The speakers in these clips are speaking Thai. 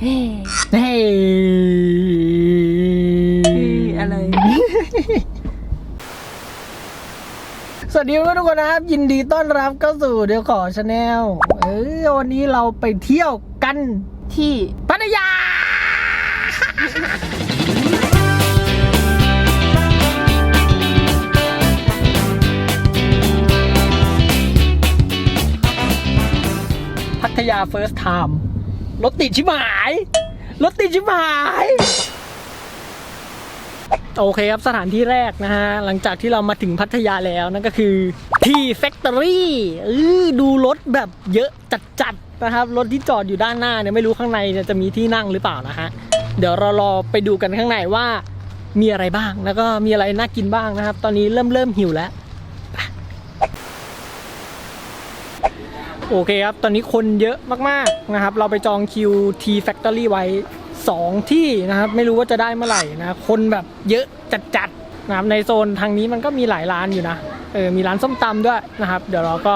เฮ้เฮ้ยอะไร สวัสดีทุกคนนะครับ ยินดีต้อนรับเข้าสู่เดี๋ยวขอชาแนลเออวันนี้เราไปเที่ยวกันที่พัทยาพัทยา first time ร รถติดชิบหาย รถติดชิบหาย โอเคครับสถานที่แรกนะฮะ หลังจากที่เรามาถึงพัทยาแล้วนั่นก็คือที่ Factory เออดูรถแบบเยอะจัดๆนะครับ รถที่จอดอยู่ด้านหน้าเนี่ยไม่รู้ข้างในเนี่ยจะมีที่นั่งหรือเปล่านะฮะ เดี๋ยวเรารอไปดูกันข้างในว่ามีอะไรบ้างแล้วก็มีอะไรน่ากินบ้างนะครับ ตอนนี้เริ่มเริ่มหิวแล้ว โอเคครับ ตอนนี้คนเยอะมากๆนะครับ เราไปจองคิว T Factory ไว้ 2 ที่นะครับ ไม่รู้ว่าจะได้เมื่อไหร่นะ คนแบบเยอะจัดๆนะครับ ในโซนทางนี้มันก็มีหลายร้านอยู่นะ เออ มีร้านส้มตำด้วยนะครับ เดี๋ยวเราก็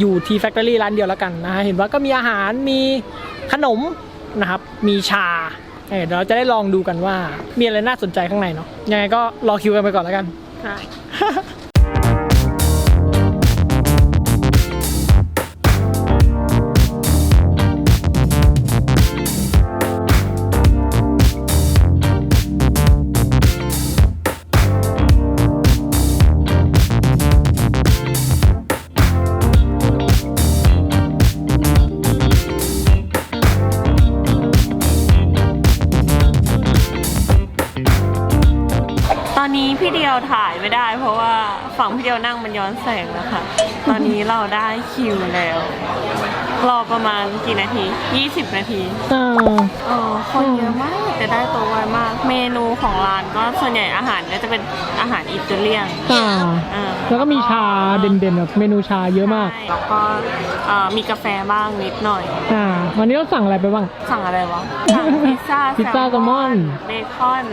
อยู่ T Factory ร้านเดียวแล้วกันนะฮะ เห็นว่าก็มีอาหาร มีขนมนะครับ มีชา เออเดี๋ยวเราจะได้ลองดูกันว่า มีอะไรน่าสนใจข้างในเนาะ ยังไงก็รอคิวกันไปก่อนแล้วกัน ใช่ เดียวถ่ายไม่ได้ เพราะว่าฝั่งพี่เดียวนั่งมันย้อนแสงแล้วค่ะ ตอนนี้เราได้คิวแล้ว รอประมาณกี่นาที 20 นาที เออ เออคนเยอะมากแต่ได้ตัวไวมาก เมนูของร้านก็ส่วนใหญ่อาหารก็จะเป็นอาหารอิตาเลียนอ่าอ่าแล้วก็มีชาเด่นๆแบบเมนูชาเยอะมาก ใช่แล้วก็เอ่อมีกาแฟบ้างนิดหน่อย อ่า วันนี้เราสั่งอะไรไปบ้าง สั่งอะไรวะสั่งพิซซ่าพิซซ่าแซลมอน เบคอน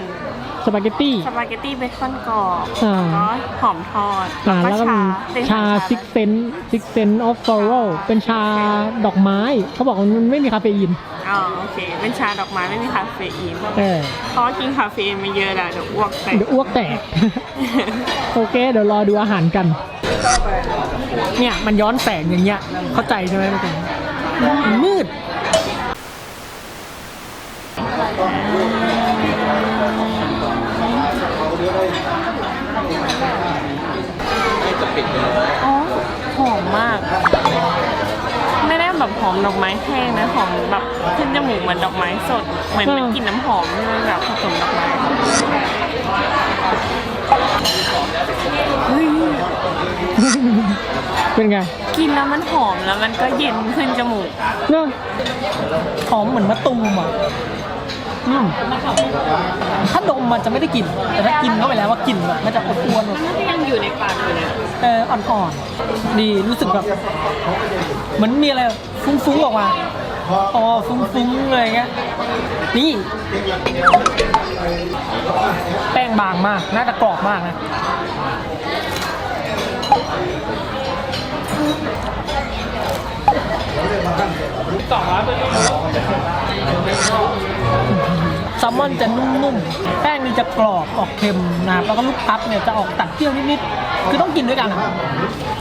สปาเกตตี้ สปาเกตตี้เบคอนกรอบอ่า แล้วก็หอมทอดอ่า แล้วก็มีเป็นชา Six Sense Six Sense of Sorrow เป็นชาดอกไม้ เขาบอกว่ามันไม่มีคาเฟอีน อ๋อโอเค เป็นชาดอกไม้ไม่มีคาเฟอีนเออเพราะว่ากินคาเฟอีนมาเยอะแล้วเดี๋ยวอ้วกแตกเดี๋ยวอ้วกแตก โอเค เดี๋ยวรอดูอาหารกัน เนี่ยมันย้อนแสงอย่างเงี้ย เข้าใจใช่ไหมเมื่อกี้มันมืดอ๋อหอมมากไม่ได้ แบบหอมดอกไม้แห้งนะหอมแบบขึ้นจมูกเหมือนดอกไม้สด เหมือนอืมมันกลิ่นน้ำหอมที่มันแบบผสมดอกไม้เฮ้ยเป็นไงกินแล้วมันหอมแล้วมันก็เย็นขึ้นจมูกเนอะหอมเหมือนมะตูมอะอืมถ้าด มมันจะไม่ได้กลิ่นแต่ถ้ากินเข้าไปแล้วว่ากลิ่นแบบมันจะอบอวนแบบมันก็ยังอยู่ในปากอยู่นะเอออ่อนๆดีรู้สึกแบบเหมือนมีอะไรฟุ้งๆออกมาอ๋อฟุ้งๆเลยเงี้ยนี่ แป้งบางมาก น่าจะกรอบมากนะแซ ซลมอนจะนุ่มๆ แป้งนี่จะกรอบออกเค็มนะครับแล้วก็ลูกพับเนี่ยจะออกตัดเปรี้ยวนิดๆ คือต้องกินด้วยกันอะ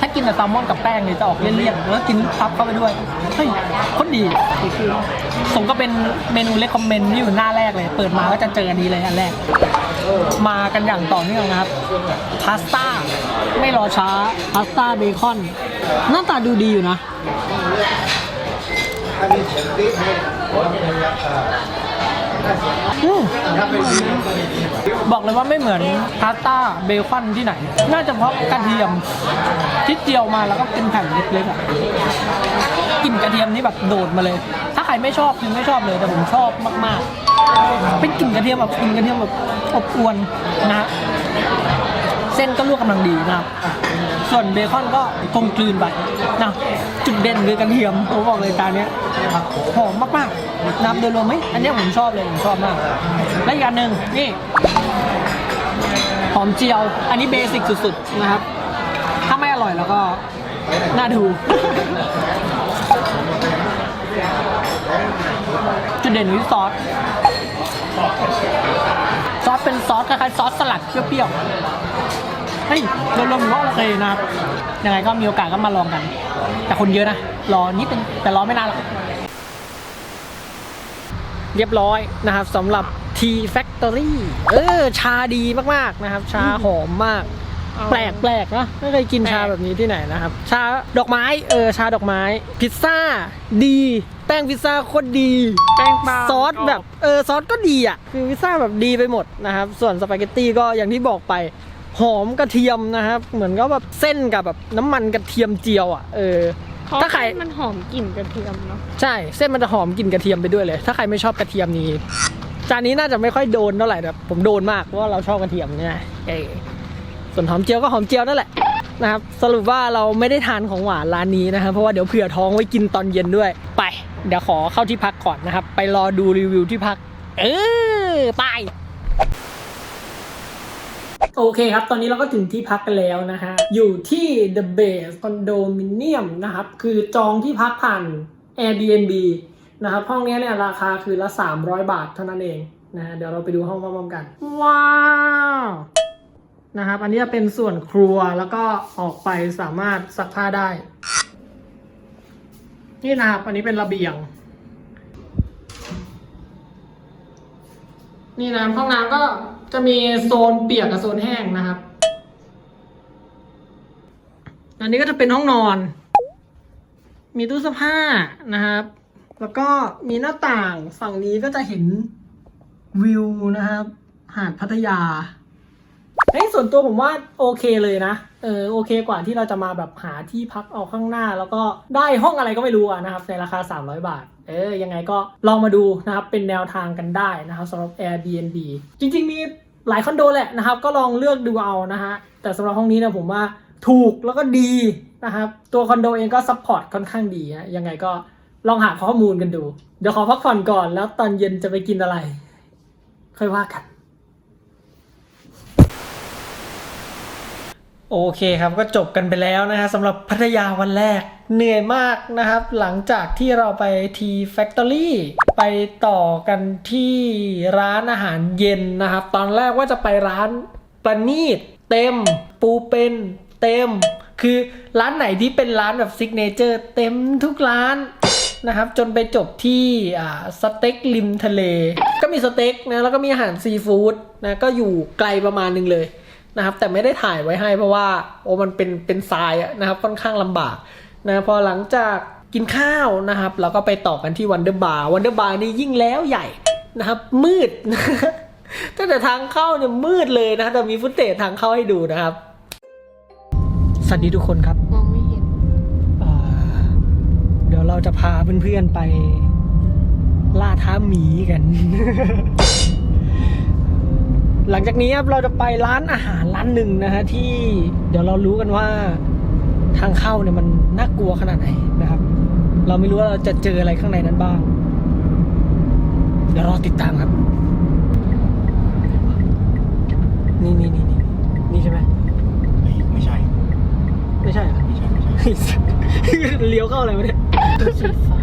ถ้ากินแต่แซลมอนกับแป้งเนี่ยจะออกเลี่ยนๆ แล้วกินลูกพับเข้าไปด้วยเฮ้ยคตรดีสมก็เป็นเมนูเลคคอมเมนต์ที่อยู่หน้าแรกเลย เปิดมาก็จะเจออันนี้เลยอันแรก มากันอย่างต่อเนื่องนะครับ พาสต้า ไม่รอช้า พาสต้าเบคอน หน้าตาดูดีอยู่นะ อืมบอกเลยว่าไม่เหมือนพาสต้าเบคอนที่ไหน น่าจะเพราะกระเทียมที่เจียวมาแล้วก็เป็นแผ่นเล็กๆอะกลิ่นกระเทียมนี่แบบโดดมาเลย ถ้าใครไม่ชอบคือไม่ชอบเลยแต่ผมชอบมากๆเป็นกลิ่นกระเทียมแบบกลิ่นกระเทียมแบบอบอวนนะฮะ เส้นก็ลวกกำลังดีนะครับ ส่วนเบคอนก็กลมกลืนไปนะจุดเด่นคือกระเทียมผมบอกเลยจานเนี้ยหอมมากๆน้ำโดยรวมไหมอันเนี้ยผมชอบเลยผมชอบมาก และอีกอันหนึ่งนี่หอมเจียว อันนี้เบสิกสุดๆนะครับ ถ้าไม่อร่อยแล้วก็น่าดูจุดเด่นอยู่ที่ซอส ซอสเป็นซอสคล้ายๆซอสสลัดเปรี้ยวๆเฮ้ยโดยรวมก็โอเคนะครับยังไงก็มีโอกาสก็มาลองกัน แต่คนเยอะนะ รอนิดนึงแต่รอไม่นานหรอกเรียบร้อยนะครับสำหรับ T Factory เออ ชาดีมากๆนะครับ ชาหอมมาก แปลกแปลกๆนะไม่เคยกินชาแบบนี้ที่ไหนนะครับ ชาดอกไม้เออชาดอกไม้ พิซซ่าดี แป้งพิซซ่าโคตรดี แป้งบางซอสแบบเออซอสก็ดีอะ คือพิซซ่าแบบดีไปหมดนะครับ ส่วนสปาเกตตี้ก็อย่างที่บอกไป หอมกระเทียมนะครับ เหมือนก็แบบเส้นกับแบบน้ำมันกระเทียมเจียวอะเออเพราะถ้าใครมันหอมกลิ่นกระเทียมเนาะใช่เส้นมันจะหอมกลิ่นกระเทียมไปด้วยเลย ถ้าใครไม่ชอบกระเทียมนี้จานนี้น่าจะไม่ค่อยโดนเท่าไหร่แต่ผมโดนมากเพราะว่าเราชอบกระเทียมเนี่ยเออส่วนหอมเจียวก็หอมเจียวนั่นแหละนะครับสรุปว่าเราไม่ได้ทานของหวานร้านนี้นะครับเพราะว่าเดี๋ยวเผื่อท้องไว้กินตอนเย็นด้วย ไป เดี๋ยวขอเข้าที่พักก่อนนะครับ ไปรอดูรีวิวที่พัก เออไป โอเคครับ ตอนนี้เราก็ถึงที่พักกันแล้วนะฮะ อยู่ที่ The Base Condominium นะครับ คือจองที่พักผ่าน Airbnb นะครับ ห้องนี้เนี่ยราคาคือละ 300 บาทเท่านั้นเองนะฮะ เดี๋ยวเราไปดูห้องพร้อมๆกัน ว้าวนะครับ อันนี้จะเป็นส่วนครัวแล้วก็ออกไปสามารถซักผ้าได้ นี่นะครับ อันนี้เป็นระเบียง นี่นะห้องน้ำก็ จะมีโซนเปียกกับโซนแห้งนะครับ อันนี้ก็จะเป็นห้องนอน มีตู้เสื้อผ้านะครับ แล้วก็มีหน้าต่างฝั่งนี้ก็จะเห็นวิวนะครับ หาดพัทยาเฮ้ยส่วนตัวผมว่าโอเคเลยนะ เออโอเคกว่าที่เราจะมาแบบหาที่พักเอาข้างหน้า แล้วก็ได้ห้องอะไรก็ไม่รู้อะนะครับในราคา 300 บาท เออยังไงก็ลองมาดูนะครับเป็นแนวทางกันได้นะครับสำหรับ Airbnb จริง ๆ มีหลายคอนโดแหละนะครับ ก็ลองเลือกดูเอานะฮะแต่สำหรับห้องนี้นี่ยผมว่าถูกแล้วก็ดีนะครับตัวคอนโดเองก็ซัพพอร์ตค่อนข้างดีฮะยังไงก็ลองหาข้อมูลกันดู เดี๋ยวขอพักผ่อนก่อนแล้วตอนเย็นจะไปกินอะไร ค่อยว่ากัน โอเคครับก็จบกันไปแล้วนะฮะสำหรับพัทยาวันแรกเหนื่อยมากนะครับ หลังจากที่เราไปทีแฟคทอรี่ไปต่อกันที่ร้านอาหารเย็นนะครับ ตอนแรกว่าจะไปร้านประณีตเต็ม ปูเป็นเต็ม คือร้านไหนที่เป็นร้านแบบซิกเนเจอร์เต็มทุกร้านนะครับ จนไปจบที่สเต็กริมทะเล ก็มีสเต็กนะแล้วก็มีอาหารซีฟู้ดนะก็อยู่ไกลประมาณหนึงเลย นะครับ แต่ไม่ได้ถ่ายไว้ให้เพราะว่าโอ้มันเป็นเป็นทรายอะนะครับค่อนข้างลำบากนะพอหลังจากกินข้าวนะครับเราก็ไปต่อกันที่วันเดอร์บาร์วันเดอร์บาร์นี่ยิ่งแล้วใหญ่นะครับ มืดตั้งแต่ทางเข้าเนี่ยมืดเลยนะแต่มีฟุตเตจทางเข้าให้ดูนะครับ สวัสดีทุกคนครับมองไม่เห็นอ่าเดี๋ยวเราจะพาเพื่อนๆไปล่าท้าหมีกัน หลังจากนี้ครับเราจะไปร้านอาหารร้านหนึ่งนะฮะที่เดี๋ยวเรารู้กันว่าทางเข้าเนี่ยมันน่ากลัวขนาดไหนนะครับ เราไม่รู้ว่าเราจะเจออะไรข้างในนั้นบ้าง เดี๋ยวรอติดตามครับ นี่นี่นี่นี่นี่ใช่ไหมไม่ไม่ใช่ ไม่ใช่เหรอไม่ใช่ไม่ใช่ เลี้ยวเข้าอะไรวะเนี่ย สีฟ้า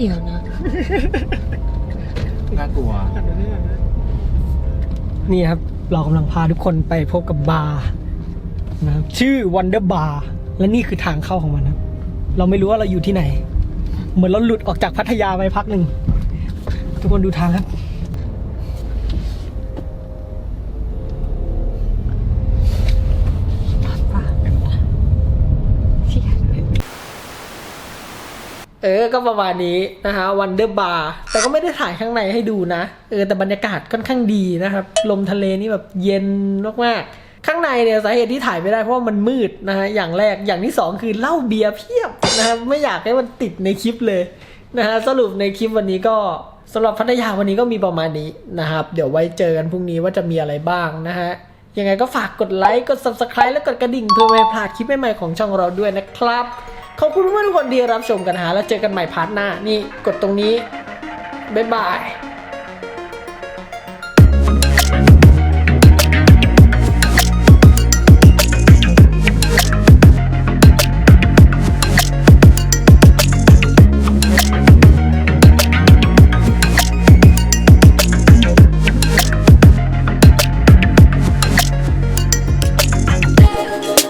เดี๋ยวนะ น่ากลัว นี่ครับ เรากำลังพาทุกคนไปพบกับบาร์นะครับชื่อ Wonder Bar และนี่คือทางเข้าของมันครับ เราไม่รู้ว่าเราอยู่ที่ไหน เหมือนเราหลุดออกจากพัทยาไปพักหนึ่ง ทุกคนดูทางครับ เออ ก็ประมาณนี้นะฮะวันเดอร์บาร์แต่ก็ไม่ได้ถ่ายข้างในให้ดูนะ เออ แต่บรรยากาศค่อนข้างดีนะครับ ลมทะเลนี่แบบเย็นมากๆ ข้างในเนี่ยสาเหตุที่ถ่ายไม่ได้เพราะว่ามันมืดนะฮะ อย่างแรก อย่างที่ 2 คือเหล้าเบียร์เพียบนะครับ ไม่อยากให้มันติดในคลิปเลยนะฮะ สรุปในคลิปวันนี้ก็สำหรับพัทยาวันนี้ก็มีประมาณนี้นะครับ เดี๋ยวไว้เจอกันพรุ่งนี้ว่าจะมีอะไรบ้างนะฮะ ยังไงก็ฝากกดไลค์ กด subscribe และกดกระดิ่งเพื่อไม่พลาดคลิปใหม่ๆของช่องเราด้วยนะครับ ขอบคุณเพื่ทุกคนที่รับชมกันฮะแล้วเจอกันใหม่พาร์ทหน้า นี่กดตรงนี้บ๊ายบาย